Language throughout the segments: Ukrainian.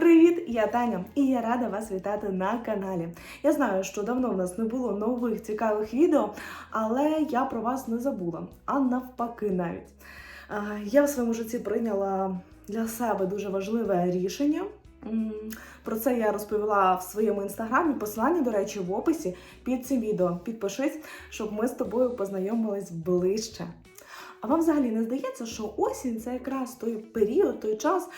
Привіт, я Таня, і я рада вас вітати на каналі. Я знаю, що давно в нас не було нових цікавих відео, але я про вас не забула, а навпаки, навіть. Я в своєму житті прийняла для себе дуже важливе рішення. Про це я розповіла в своєму інстаграмі. Посилання, до речі, в описі під цим відео. Підпишись, щоб ми з тобою познайомились ближче. А вам взагалі не здається, що осінь це якраз той період, той час,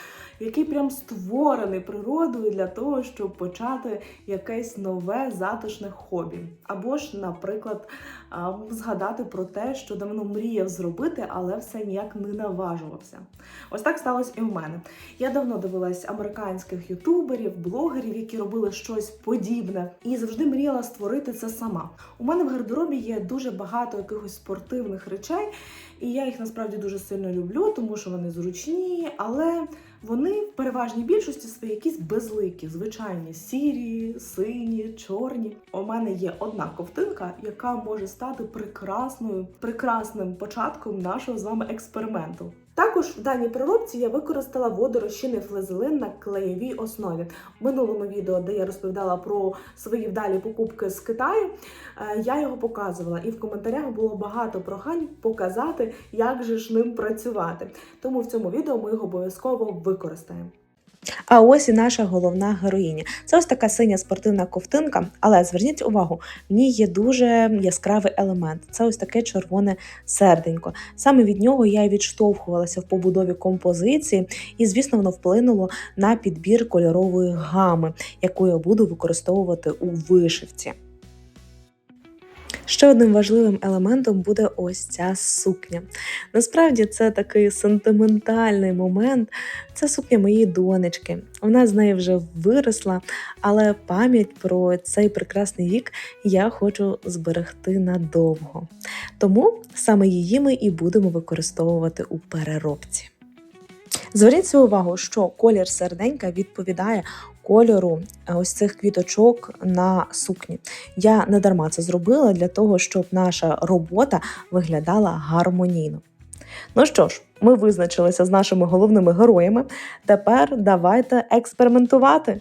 який прям створений природою для того, щоб почати якесь нове затишне хобі. Або ж, наприклад, згадати про те, що давно мріяв зробити, але все ніяк не наважувався. Ось так сталося і в мене. Я давно дивилась американських ютуберів, блогерів, які робили щось подібне, і завжди мріяла створити це сама. У мене в гардеробі є дуже багато якихось спортивних речей, і я їх насправді дуже сильно люблю, тому що вони зручні, але вони в переважній більшості свої якісь безликі, звичайні, сірі, сині, чорні. У мене є одна ковтинка, яка може стати прекрасною, прекрасним початком нашого з вами експерименту. Також в даній проробці я використала водорозчинний флезелин на клеєвій основі. В минулому відео, де я розповідала про свої вдалі покупки з Китаю, е, я його показувала, і в коментарях було багато прохань показати, як же ж ним працювати. Тому в цьому відео ми його обов'язково використаємо. А ось і наша головна героїня. Це ось така синя спортивна ковтинка, але зверніть увагу, в ній є дуже яскравий елемент. Це ось таке червоне серденько. Саме від нього я і відштовхувалася в побудові композиції, і, звісно, воно вплинуло на підбір кольорової гами, яку я буду використовувати у вишивці. Ще одним важливим елементом буде ось ця сукня. Насправді це такий сентиментальний момент. Це сукня моєї донечки. Вона з неї вже виросла, але пам'ять про цей прекрасний вік я хочу зберегти надовго. Тому саме її ми і будемо використовувати у переробці. Зверніть свою увагу, що колір серденька відповідає кольору е, ось цих квіточок на сукні. Я не дарма це зробила для того, щоб наша робота виглядала гармонійно. Ну що ж, ми визначилися з нашими головними героями. Тепер давайте експериментувати.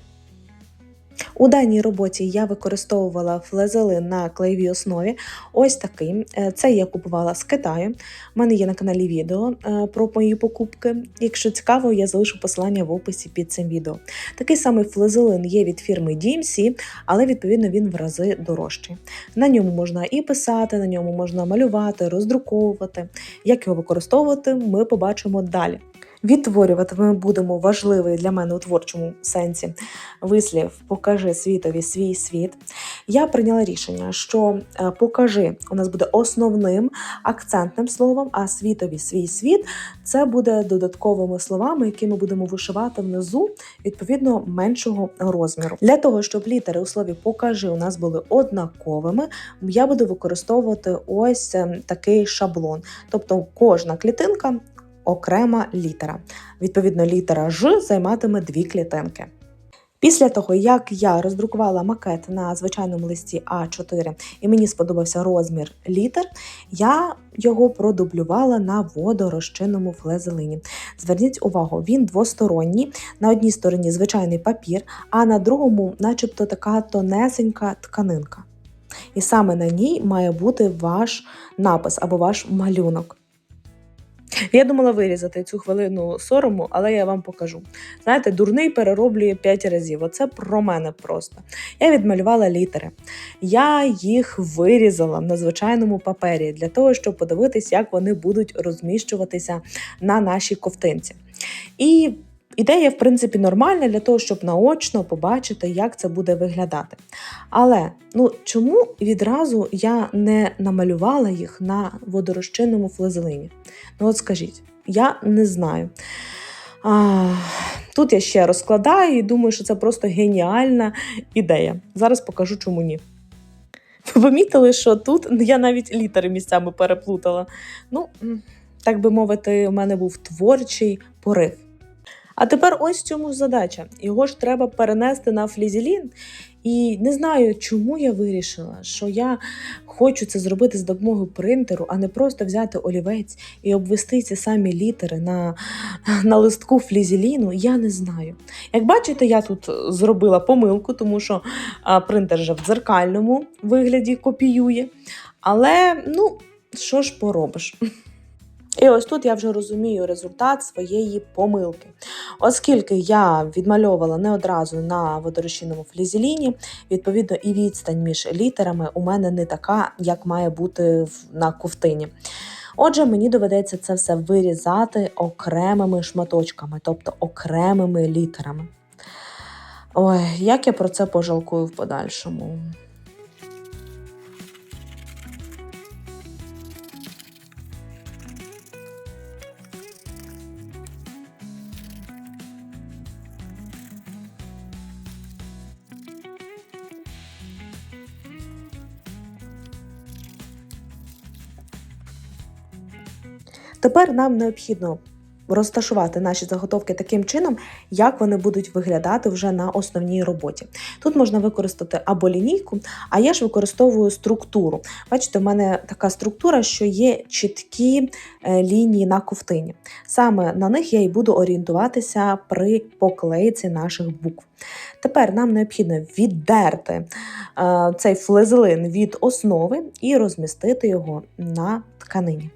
У даній роботі я використовувала флезелин на клеєвій основі. Ось такий. Е, Це я купувала з Китаю. У мене є на каналі відео е, про мої покупки. Якщо цікаво, я залишу посилання в описі під цим відео. Такий самий флезелин є від фірми DMC, але відповідно він в рази дорожчий. На ньому можна і писати, на ньому можна малювати, роздруковувати. Як його використовувати, ми побачимо далі. Відтворювати ми будемо важливий для мене у творчому сенсі вислів Покажи світові свій світ. Я прийняла рішення, що е, покажи у нас буде основним акцентним словом, а світові свій світ це буде додатковими словами, які ми будемо вишивати внизу відповідно меншого розміру. Для того, щоб літери у слові покажи у нас були однаковими, я буду використовувати ось е, такий шаблон. Тобто кожна клітинка окрема літера. Відповідно, літера Ж займатиме дві клітинки. Після того, як я роздрукувала макет на звичайному листі А4 і мені сподобався розмір літер, я його продублювала на водорозчинному флезелині. Зверніть увагу, він двосторонній. На одній стороні звичайний папір, а на другому, начебто, така тонесенька тканинка. І саме на ній має бути ваш напис або ваш малюнок. Я думала вирізати цю хвилину сорому, але я вам покажу. Знаєте, дурний перероблює 5 разів. Оце про мене просто. Я відмалювала літери. Я їх вирізала на звичайному папері для того, щоб подивитись, як вони будуть розміщуватися на нашій ковтинці. І Ідея, в принципі, нормальна для того, щоб наочно побачити, як це буде виглядати. Але ну чому відразу я не намалювала їх на водорозчинному флезелині? Ну, от скажіть, я не знаю. А, Тут я ще розкладаю і думаю, що це просто геніальна ідея. Зараз покажу, чому ні. Ви помітили, що тут я навіть літери місцями переплутала. Ну, так би мовити, у мене був творчий порив. А тепер ось цьому задача. Його ж треба перенести на флізелін. І не знаю, чому я вирішила, що я хочу це зробити з допомогою принтеру, а не просто взяти олівець і обвести ці самі літери на, на листку флізеліну. Я не знаю. Як бачите, я тут зробила помилку, тому що принтер вже в дзеркальному вигляді копіює. Але ну, що ж поробиш? І ось тут я вже розумію результат своєї помилки. Оскільки я відмальовувала не одразу на водорозчинному флізеліні, відповідно, і відстань між літерами у мене не така, як має бути на ковтині. Отже, мені доведеться це все вирізати окремими шматочками, тобто окремими літерами. Ой, як я про це пожалкую в подальшому. Тепер нам необхідно розташувати наші заготовки таким чином, як вони будуть виглядати вже на основній роботі. Тут можна використати або лінійку, а я ж використовую структуру. Бачите, у мене така структура, що є чіткі е, лінії на ковтині. Саме на них я і буду орієнтуватися при поклейці наших букв. Тепер нам необхідно віддерти е, цей флезелин від основи і розмістити його на тканині.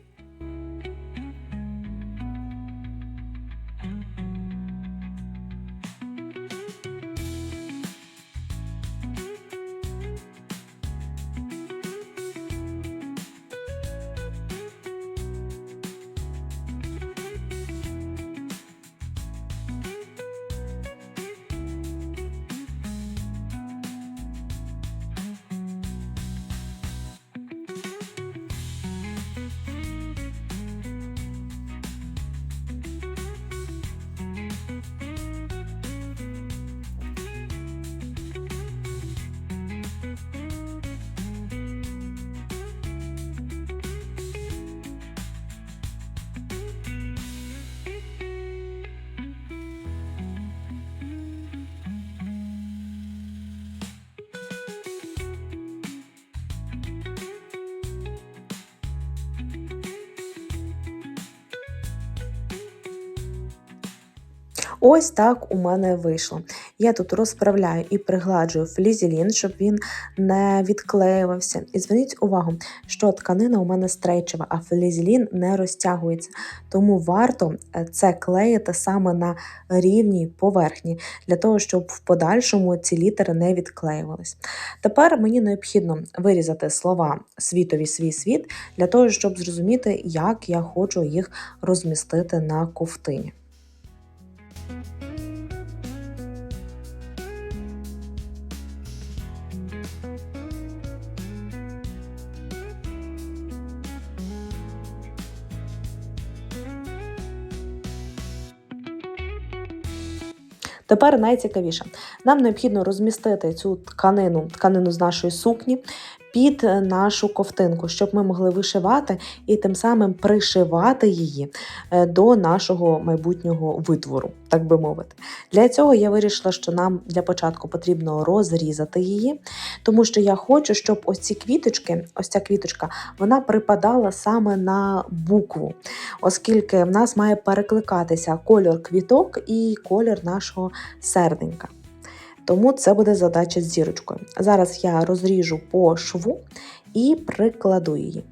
Ось так у мене вийшло. Я тут розправляю і пригладжую флізелін, щоб він не відклеювався. І зверніть увагу, що тканина у мене стрейчева, а флізелін не розтягується. Тому варто е, це клеїти саме на рівній поверхні, для того, щоб в подальшому ці літери не відклеювались. Тепер мені необхідно вирізати слова світові свій світ для того, щоб зрозуміти, як я хочу їх розмістити на ковтині. Тепер найцікавіше. Нам необхідно розмістити цю тканину, тканину з нашої сукні під нашу ковтинку, щоб ми могли вишивати і тим самим пришивати її е, до нашого майбутнього витвору, так би мовити. Для цього я вирішила, що нам для початку потрібно розрізати її, тому що я хочу, щоб ось ці квіточки, ось ця квіточка, вона припадала саме на букву, оскільки в нас має перекликатися кольор квіток і колір нашого серденька. Тому це буде задача з зірочкою. Зараз я розріжу по шву і прикладу її.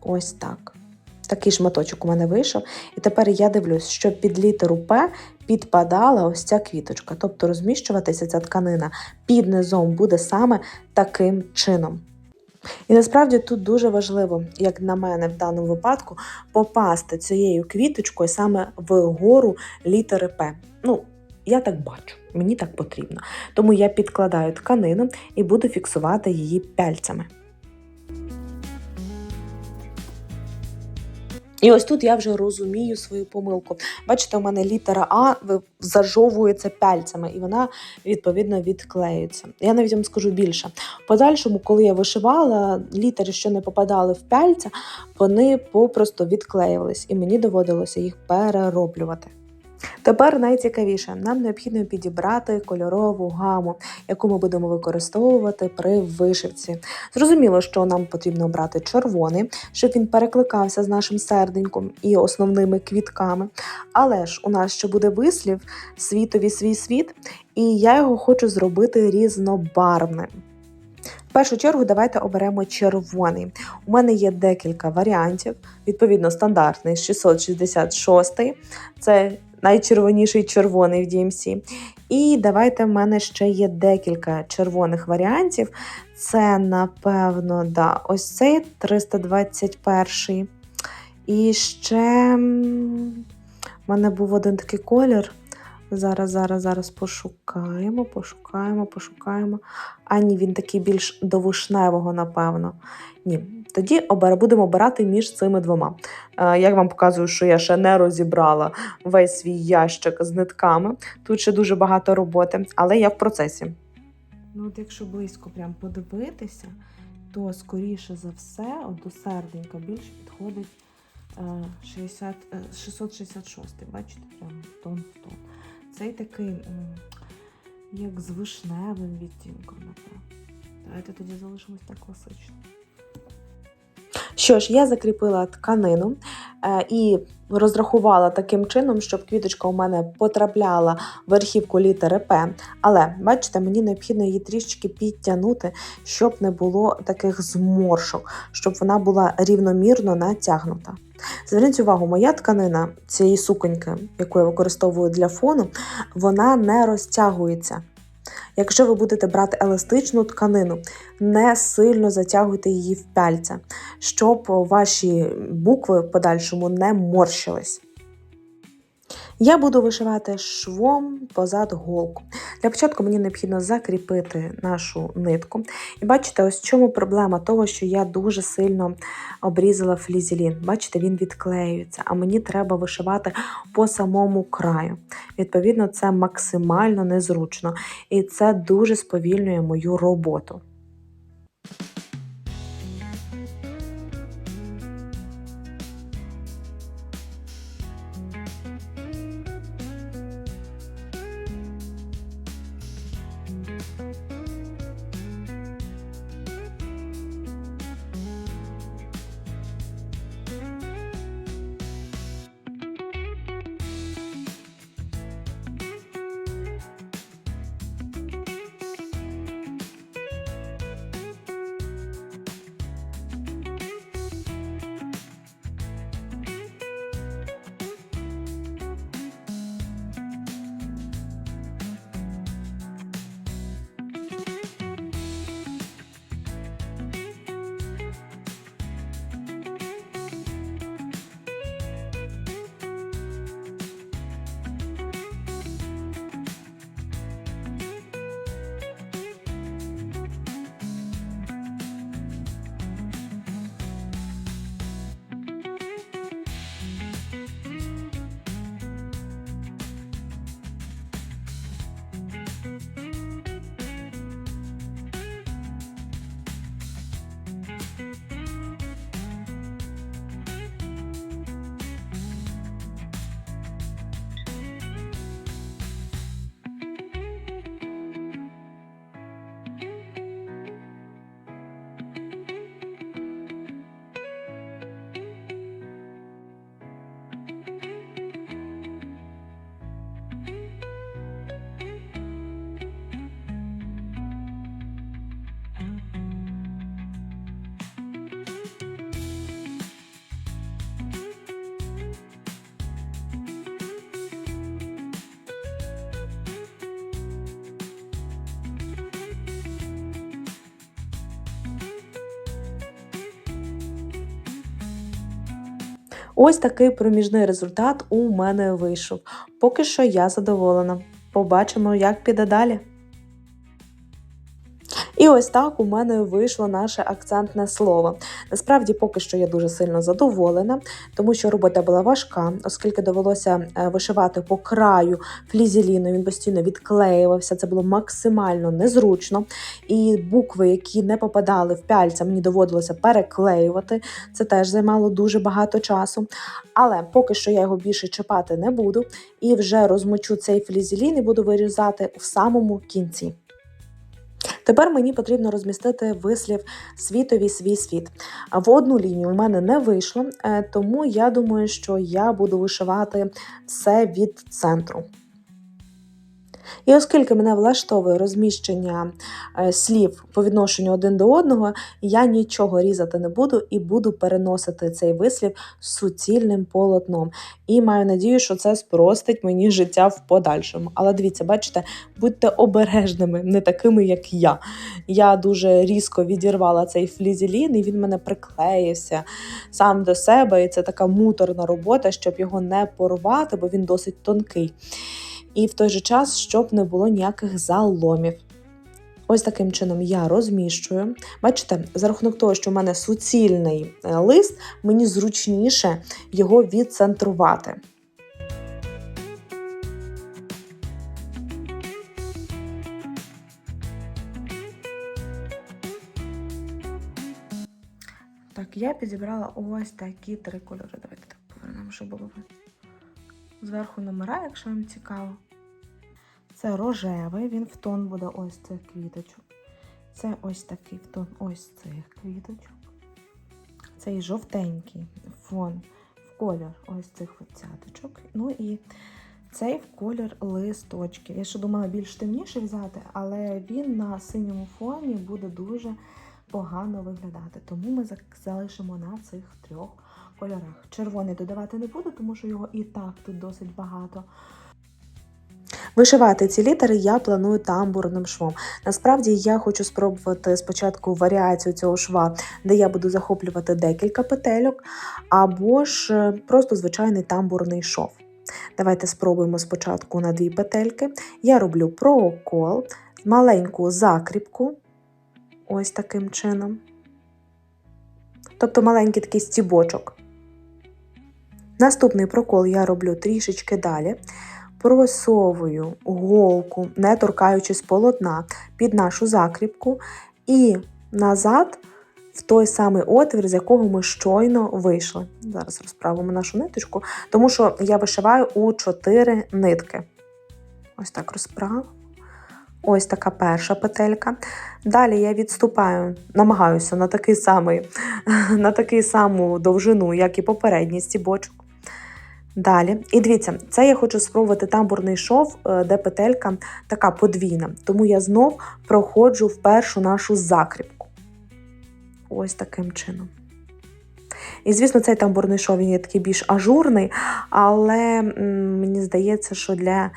Ось так. Такий шматочок у мене вийшов. І тепер я дивлюсь, щоб під літеру П підпадала ось ця квіточка. Тобто розміщуватися ця тканина під низом буде саме таким чином. І насправді тут дуже важливо, як на мене в даному випадку, попасти цією квіточкою саме вгору літери П. Ну, я так бачу, мені так потрібно. Тому я підкладаю тканину і буду фіксувати її пяльцями. І ось тут я вже розумію свою помилку. Бачите, у мене літера А зажовується пяльцями, і вона відповідно відклеюється. Я навіть вам скажу більше. Подальшому, коли я вишивала, літери, що не попадали в пяльця, вони попросту відклеювались, і мені доводилося їх перероблювати. Тепер найцікавіше, нам необхідно підібрати кольорову гаму, яку ми будемо використовувати при вишивці. Зрозуміло, що нам потрібно обрати червоний, щоб він перекликався з нашим серденьком і основними квітками. Але ж у нас ще буде вислів світові свій світ, і я його хочу зробити різнобарвним. В першу чергу давайте оберемо червоний. У мене є декілька варіантів. Відповідно, стандартний 666, це найчервоніший червоний в DMC. І давайте в мене ще є декілька червоних варіантів. Це, напевно, да, ось цей 321. І ще в мене був один такий колір. Зараз, зараз, зараз пошукаємо, пошукаємо, пошукаємо. А ні, він такий більш до вишневого, напевно. Ні. Тоді будемо обирати між цими двома. Е, Я вам показую, що я ще не розібрала весь свій ящик з нитками. Тут ще дуже багато роботи, але я в процесі. Ну, от якщо близько прям подивитися, то скоріше за все, от до серденька більше підходить е, 60, е, 666. Бачите, прям тон в тон. Цей такий, як з вишневим відтінком, напевно. Давайте тоді залишимось так класично. Що ж, я закріпила тканину е, і розрахувала таким чином, щоб квіточка у мене потрапляла в верхівку літери П. Але бачите, мені необхідно її трішечки підтягнути, щоб не було таких зморшок, щоб вона була рівномірно натягнута. Зверніть увагу, моя тканина цієї суконьки, яку я використовую для фону, вона не розтягується. Якщо ви будете брати еластичну тканину, не сильно затягуйте її в пяльця, щоб ваші букви в подальшому не морщились. Я буду вишивати швом позад голку. Для початку мені необхідно закріпити нашу нитку. І бачите, ось в чому проблема того, що я дуже сильно обрізала флізелін. Бачите, він відклеюється, а мені треба вишивати по самому краю. Відповідно, це максимально незручно, і це дуже сповільнює мою роботу. Ось такий проміжний результат у мене вийшов. Поки що я задоволена. Побачимо, як піде далі. І ось так у мене вийшло наше акцентне слово. Насправді, поки що я дуже сильно задоволена, тому що робота була важка, оскільки довелося е, вишивати по краю флізеліну, він постійно відклеювався. Це було максимально незручно. І букви, які не попадали в пяльця, мені доводилося переклеювати. Це теж займало дуже багато часу. Але поки що я його більше чіпати не буду і вже розмочу цей флізелін і буду вирізати в самому кінці. Тепер мені потрібно розмістити вислів світові свій світ. В одну лінію у мене не вийшло, е, тому я думаю, що я буду вишивати все від центру. І оскільки мене влаштовує розміщення е, слів по відношенню один до одного, я нічого різати не буду і буду переносити цей вислів суцільним полотном. І маю надію, що це спростить мені життя в подальшому. Але дивіться, бачите, будьте обережними, не такими, як я. Я дуже різко відірвала цей флізелін, і він мене приклеївся сам до себе. І це така муторна робота, щоб його не порвати, бо він досить тонкий. І в той же час, щоб не було ніяких заломів. Ось таким чином я розміщую. Бачите, за рахунок того, що в мене суцільний е, лист, мені зручніше його відцентрувати. Так, я підібрала ось такі три кольори. Давайте так повернемо, щоб було. Зверху номера, якщо вам цікаво. Це рожевий, він в тон буде ось цих квіточок. Це ось такий в тон ось цих квіточок. Цей жовтенький фон в колір ось цих цяточок. Ну і цей в колір листочків. Я ще думала більш темніше взяти, але він на синьому фоні буде дуже погано виглядати. Тому ми залишимо на цих трьох кольорах. Червоний додавати не буду, тому що його і так тут досить багато. Вишивати ці літери я планую тамбурним швом. Насправді я хочу спробувати спочатку варіацію цього шва, де я буду захоплювати декілька петельок, або ж е, просто звичайний тамбурний шов. Давайте спробуємо спочатку на дві петельки. Я роблю прокол, маленьку закріпку, ось таким чином. Тобто маленький такий стібочок. Наступний прокол я роблю трішечки далі. Просовую голку, не торкаючись полотна, під нашу закріпку, і назад в той самий отвір, з якого ми щойно вийшли. Зараз розправимо нашу ниточку, тому що я вишиваю у 4 нитки. Ось так розправ. Ось така перша петелька. Далі я відступаю, намагаюся на такий самий, на такий саму довжину, як і попередній стібочок. Далі, і дивіться, це я хочу спробувати тамбурний шов, е, де петелька така подвійна. Тому я знов проходжу в першу нашу закріпку. Ось таким чином. І, звісно, цей тамбурний шов він є такий більш ажурний, але мені здається, що для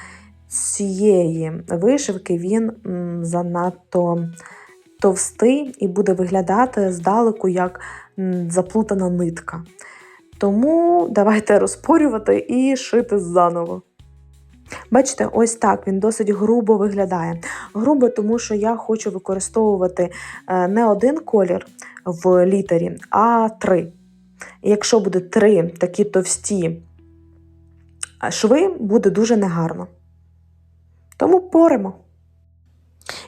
цієї вишивки він занадто товстий і буде виглядати здалеку як заплутана нитка. Тому давайте розпорювати і шити заново. Бачите, ось так він досить грубо виглядає. Грубо, тому що я хочу використовувати е, не один колір в літері, а три. І якщо буде три такі товсті е, шви, буде дуже негарно. Тому поримо.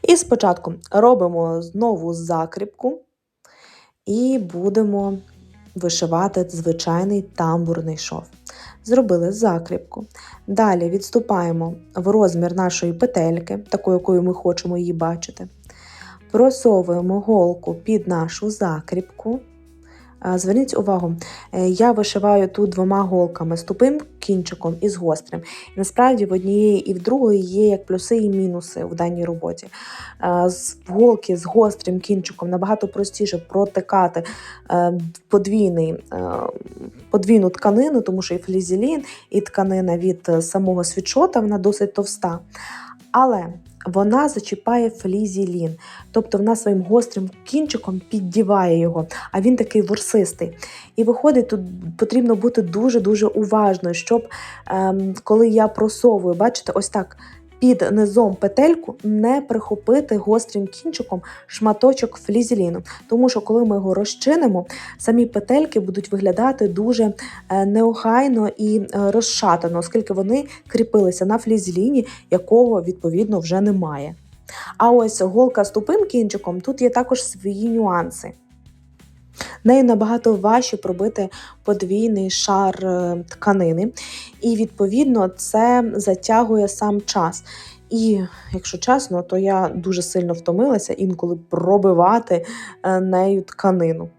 І спочатку робимо знову закріпку і будемо вишивати звичайний тамбурний шов. Зробили закріпку. Далі відступаємо в розмір нашої петельки, такою, якою ми хочемо її бачити. Просовуємо голку під нашу закріпку. Зверніть увагу, е, я вишиваю тут двома голками з тупим кінчиком і з гострим. І насправді в однієї і в другої є як плюси і мінуси в даній роботі. З голки з гострим кінчиком набагато простіше протикати е, подвійний, е, подвійну тканину, тому що і флізелін, і тканина від самого світшота вона досить товста. Але вона зачіпає флізелін, тобто вона своїм гострим кінчиком піддіває його, а він такий ворсистий. І виходить, тут потрібно бути дуже-дуже уважною, щоб ем, коли я просовую, бачите, ось так під низом петельку не прихопити гострим кінчиком шматочок флізеліну. Тому що, коли ми його розчинимо, самі петельки будуть виглядати дуже е, неохайно і е, розшатано, оскільки вони кріпилися на флізеліні, якого відповідно вже немає. А ось голка з тупим кінчиком тут є також свої нюанси. Нею набагато важче пробити подвійний шар е, тканини, і відповідно це затягує сам час. І якщо чесно, то я дуже сильно втомилася інколи пробивати е, нею тканину.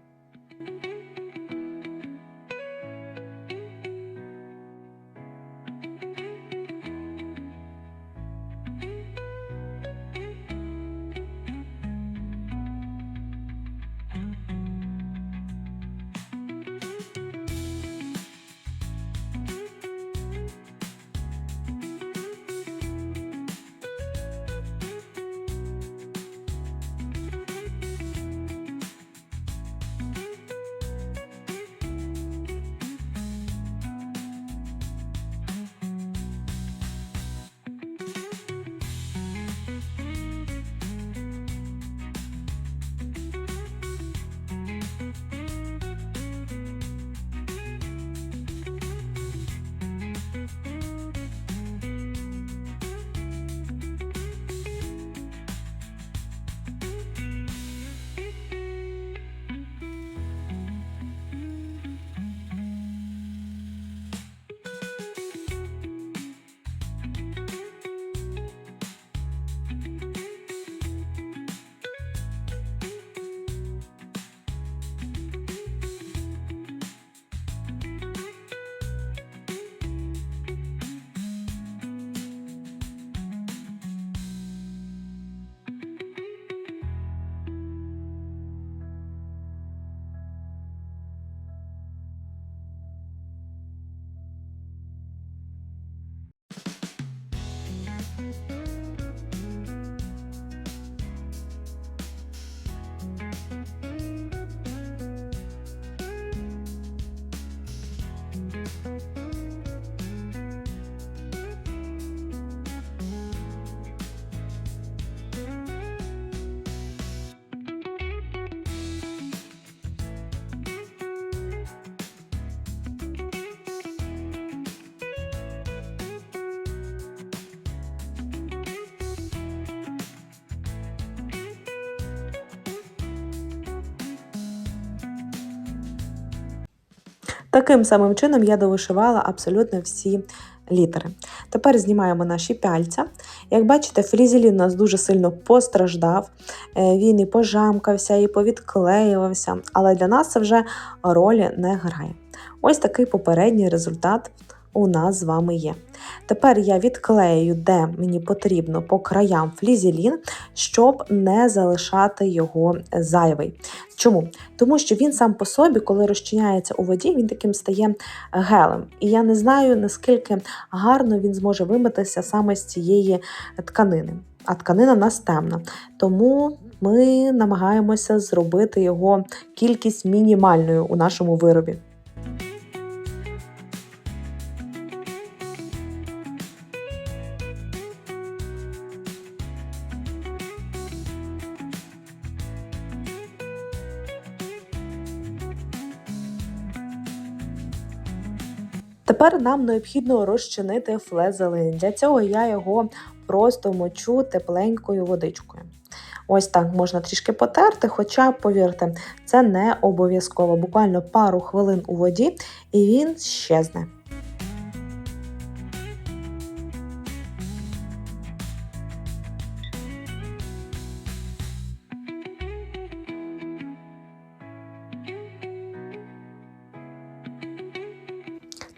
Таким самим чином я довишивала абсолютно всі літери. Тепер знімаємо наші пяльця. Як бачите, флізелін у нас дуже сильно постраждав. Е, Він і пожамкався, і повідклеювався, але для нас це вже ролі не грає. Ось такий попередній результат у нас з вами є. Тепер я відклею, де мені потрібно по краям флізелін, щоб не залишати його зайвий. Чому? Тому що він сам по собі, коли розчиняється у воді, він таким стає гелем. І я не знаю, наскільки гарно він зможе вимитися саме з цієї тканини. А тканина в нас темна. Тому ми намагаємося зробити його кількість мінімальною у нашому виробі. Тепер нам необхідно розчинити флезелин. Для цього я його просто мочу тепленькою водичкою. Ось так можна трішки потерти, хоча, повірте, це не обов'язково. Буквально пару хвилин у воді, і він щезне.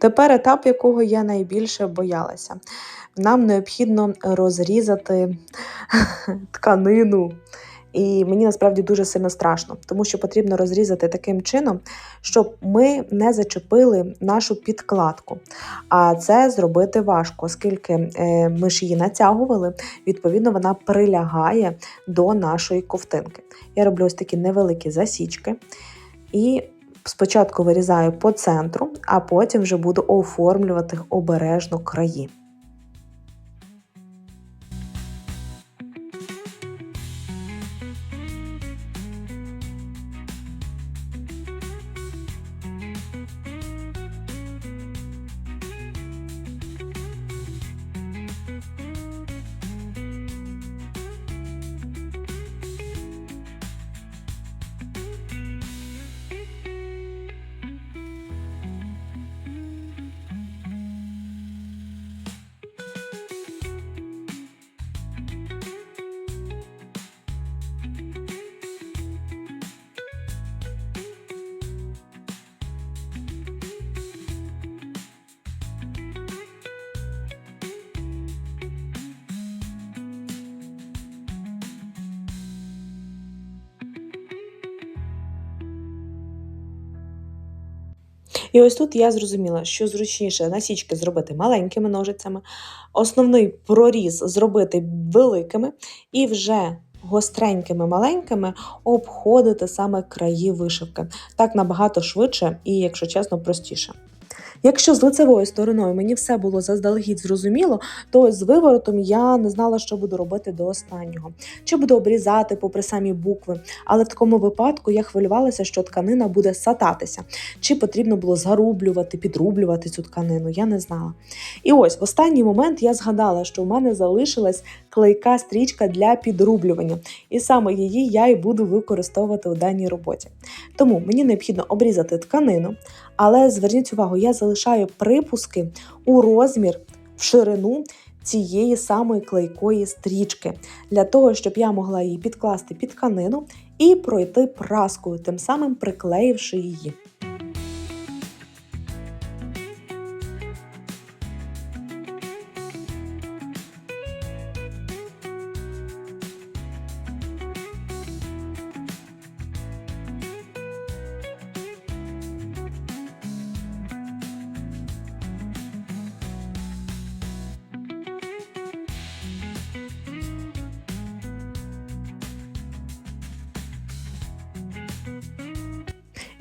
Тепер етап, якого я найбільше боялася. Нам необхідно розрізати тканину. І мені насправді дуже сильно страшно, тому що потрібно розрізати таким чином, щоб ми не зачепили нашу підкладку. А це зробити важко, оскільки е, ми ж її натягували, відповідно, вона прилягає до нашої ковтинки. Я роблю ось такі невеликі засічки і спочатку вирізаю по центру, а потім вже буду оформлювати обережно краї. І ось тут я зрозуміла, що зручніше насічки зробити маленькими ножицями, основний проріз зробити великими і вже гостренькими маленькими обходити саме краї вишивки. Так набагато швидше і, якщо чесно, простіше. Якщо з лицевою стороною мені все було заздалегідь зрозуміло, то з виворотом я не знала, що буду робити до останнього. Чи буду обрізати попри самі букви, але в такому випадку я хвилювалася, що тканина буде сататися, чи потрібно було зарублювати, підрублювати цю тканину, я не знала. І ось в останній момент я згадала, що в мене залишилась клейка стрічка для підрублювання, і саме її я і буду використовувати у даній роботі. Тому мені необхідно обрізати тканину, але зверніть увагу, я залишаю припуски у розмір в ширину цієї самої клейкої стрічки, для того, щоб я могла її підкласти під тканину і пройти праскою, тим самим приклеївши її.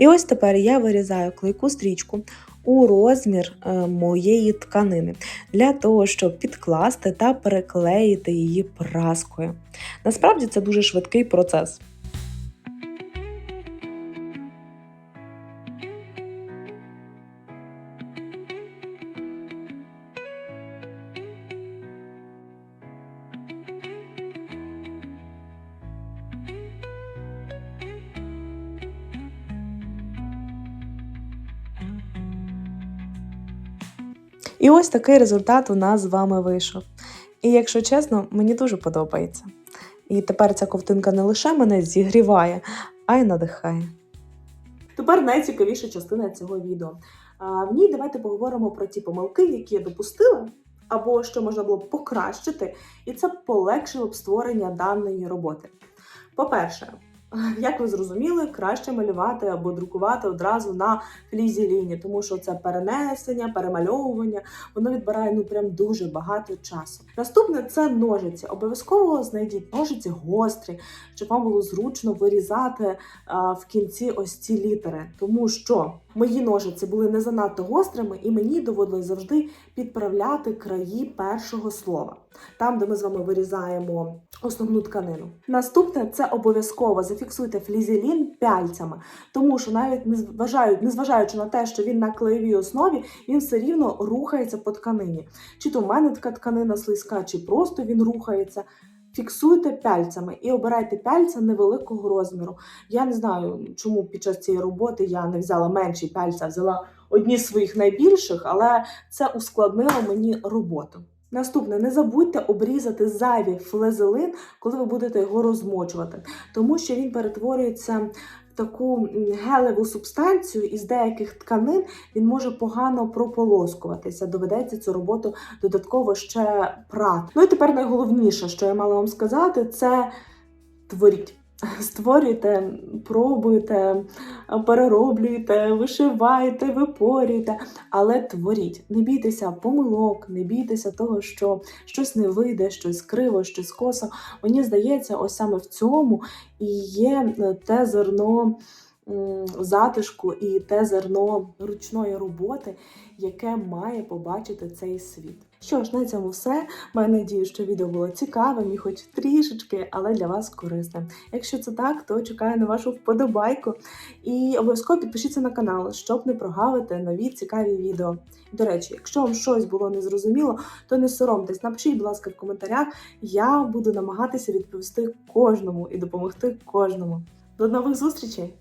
Ось тепер я вирізаю клейку стрічку у розмір е, моєї тканини для того, щоб підкласти та переклеїти її праскою. Насправді це дуже швидкий процес. І ось такий результат у нас з вами вийшов. І якщо чесно, мені дуже подобається. І тепер ця ковтинка не лише мене зігріває, а й надихає. Тепер найцікавіша частина цього відео. В ній давайте поговоримо про ті помилки, які я допустила, або що можна було б покращити, і це полегшило б створення даної роботи. По-перше, як ви зрозуміли, краще малювати або друкувати одразу на флізі-лінії, тому що це перенесення, перемальовування, воно відбирає ну прям дуже багато часу. Наступне це ножиці. Обов'язково знайдіть ножиці гострі, щоб вам було зручно вирізати а, в кінці ось ці літери, тому що мої ножиці були не занадто гострими, і мені доводилось завжди підправляти краї першого слова, там, де ми з вами вирізаємо основну тканину. Наступне це обов'язково зафіксуйте флізелін пяльцями, тому що навіть не незважаючи на те, що він на клеєвій основі, він все рівно рухається по тканині. Чи то в мене така тканина слизька, чи просто він рухається. Фіксуйте пяльцями і обирайте пяльця невеликого розміру. Я не знаю, чому під час цієї роботи я не взяла менші пяльця, взяла одні з своїх найбільших, але це ускладнило мені роботу. Наступне, не забудьте обрізати зайвий флезелин, коли ви будете його розмочувати, тому що він перетворюється в таку гелеву субстанцію, і з деяких тканин він може погано прополоскуватися. Доведеться цю роботу додатково ще прати. Ну і тепер найголовніше, що я мала вам сказати, це творіть. Створюйте, пробуйте, перероблюйте, вишивайте, випорюйте, але творіть. Не бійтеся помилок, не бійтеся того, що щось не вийде, щось криво, щось косо. Мені здається, ось саме в цьому і є е, те зерно затишку і те зерно ручної роботи, яке має побачити цей світ. Що ж, на цьому все. Маю надію, що відео було цікавим і хоч трішечки, але для вас корисним. Якщо це так, то чекаю на вашу вподобайку. І обов'язково підпишіться на канал, щоб не прогавити нові цікаві відео. До речі, якщо вам щось було незрозуміло, то не соромтесь, напишіть, будь ласка, в коментарях. Я буду намагатися відповісти кожному і допомогти кожному. До нових зустрічей!